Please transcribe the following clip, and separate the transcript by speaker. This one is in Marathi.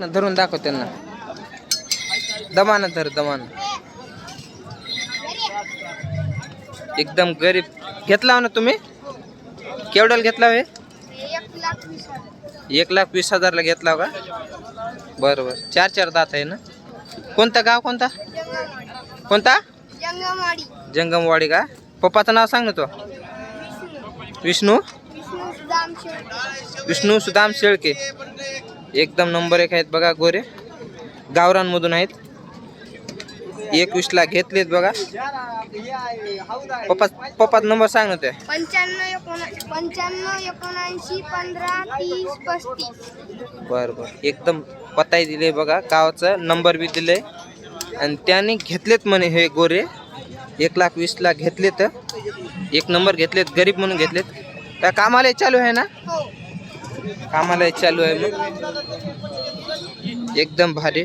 Speaker 1: धरून दाखव त्यांना. दमान धर दमान एकदम गरीब. घेतला हो ना तुम्ही? केवढ्याला घेतला हो हे?
Speaker 2: एक लाख वीस
Speaker 1: हजारला घेतला हो का? बरं बरं. चार चार दात आहे ना? कोणता गाव कोणता? कोणता?
Speaker 2: जंगमवाडी
Speaker 1: जंगमवाडी का? पप्पाचं नाव सांग ना तो. विष्णू? विष्णू सुदाम शेळके. एकदम नंबर एक आहेत बघा गोरे. गावरांमधून आहेत. एकवीसला घेतलेत बघा. पप्पा पप्पाच नंबर सांग ना ते.
Speaker 2: पंच्याण्णव एकोणा पंच्याण्णव एकोणऐंशी पंधरा तीस पस्तीस.
Speaker 1: बरं बरं. एकदम पताई दिले बघा. गावाचं नंबर बी दिले. आणि त्याने घेतलेत म्हणे हे गोरे. एक लाख वीसला घेतलेत. एक नंबर घेतलेत. गरीब म्हणून घेतलेत. त्या कामाला चालू आहे ना?
Speaker 2: हो.
Speaker 1: कामाला चालू आहे. मग एकदम भारी.